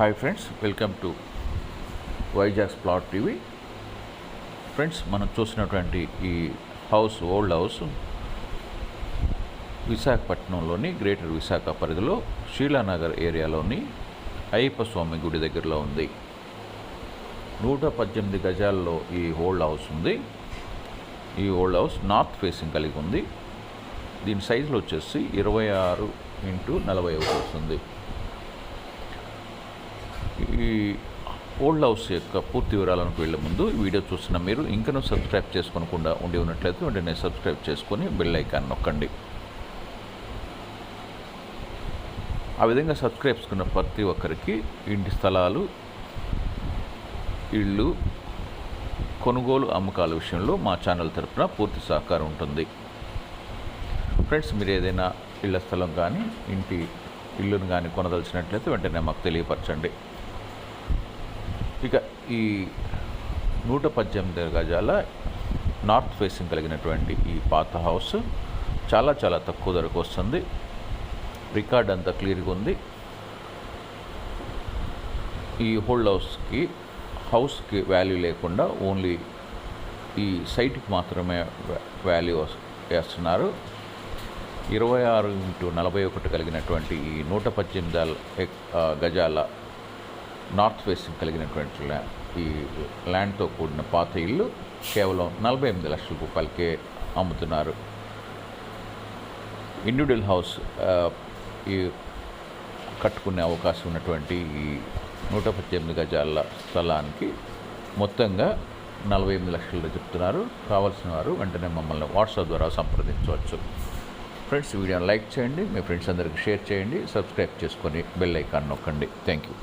Hi friends welcome to Vizag plot TV friends మనం చూసినటువంటి ఈ హౌస్ ఓల్డ్ హౌస్ విశాఖపట్నంలోని గ్రేటర్ విశాఖ పరిధిలో శీలానగర్ ఏరియాలోని అయ్యప్ప స్వామి గుడి దగ్గరలో ఉంది. నూట పద్దెనిమిది గజాల్లో ఈ ఓల్డ్ హౌస్ ఉంది. ఈ ఓల్డ్ హౌస్ నార్త్ ఫేసింగ్ కలిగి ఉంది. దీని సైజులో వచ్చేసి ఇరవై ఆరు ఇంటూ నలభై ఒకటి వస్తుంది. ఈ ఓల్డ్ హౌస్ యొక్క పూర్తి వివరాలకు వెళ్ళే ముందు వీడియో చూస్తున్న మీరు ఇంకనూ సబ్స్క్రైబ్ చేసుకోకుండా ఉండి ఉన్నట్లయితే వెంటనే సబ్స్క్రైబ్ చేసుకొని బెల్ ఐకాన్ నొక్కండి. ఆ విధంగా సబ్స్క్రైబ్ చేసుకున్న ప్రతి ఒక్కరికి ఇంటి స్థలాలు ఇళ్ళు కొనుగోలు అమ్మకాల విషయంలో మా ఛానల్ తరపున పూర్తి సహకారం ఉంటుంది. ఫ్రెండ్స్ మీరు ఏదైనా ఇళ్ళ స్థలం కానీ ఇంటి ఇల్లును కానీ కొనదలిచినట్లయితే వెంటనే మాకు తెలియపరచండి. ఇక ఈ నూట పద్దెనిమిది గజాల నార్త్ ఫేసింగ్ కలిగినటువంటి ఈ పాత హౌస్ చాలా చాలా తక్కువ ధరకు వస్తుంది. రికార్డ్ అంతా క్లియర్గా ఉంది. ఈ హోల్డ్ హౌస్కి హౌస్కి వాల్యూ లేకుండా ఓన్లీ ఈ సైట్కి మాత్రమే వాల్యూ వేస్తున్నారు. ఇరవై ఆరు ఇంటూ నలభై ఒకటి కలిగినటువంటి ఈ నూట పద్దెనిమిది గజాల నార్త్ ఫేసింగ్ కలిగినటువంటి ల్యాండ్ ఈ ల్యాండ్తో కూడిన పాత ఇల్లు కేవలం నలభై ఎనిమిది లక్షల రూపాయలకే అమ్ముతున్నారు. ఇండివిజువల్ హౌస్ ఈ కట్టుకునే అవకాశం ఉన్నటువంటి ఈ నూట పద్దెనిమిది గజాల స్థలానికి మొత్తంగా నలభై ఎనిమిది లక్షలు చెప్తున్నారు కావాల్సిన వారు వెంటనే మమ్మల్ని వాట్సాప్ ద్వారా సంప్రదించవచ్చు. ఫ్రెండ్స్ వీడియోని లైక్ చేయండి. మీ ఫ్రెండ్స్ అందరికీ షేర్ చేయండి. సబ్స్క్రైబ్ చేసుకొని బెల్ ఐకాన్ నొక్కండి. Thank you.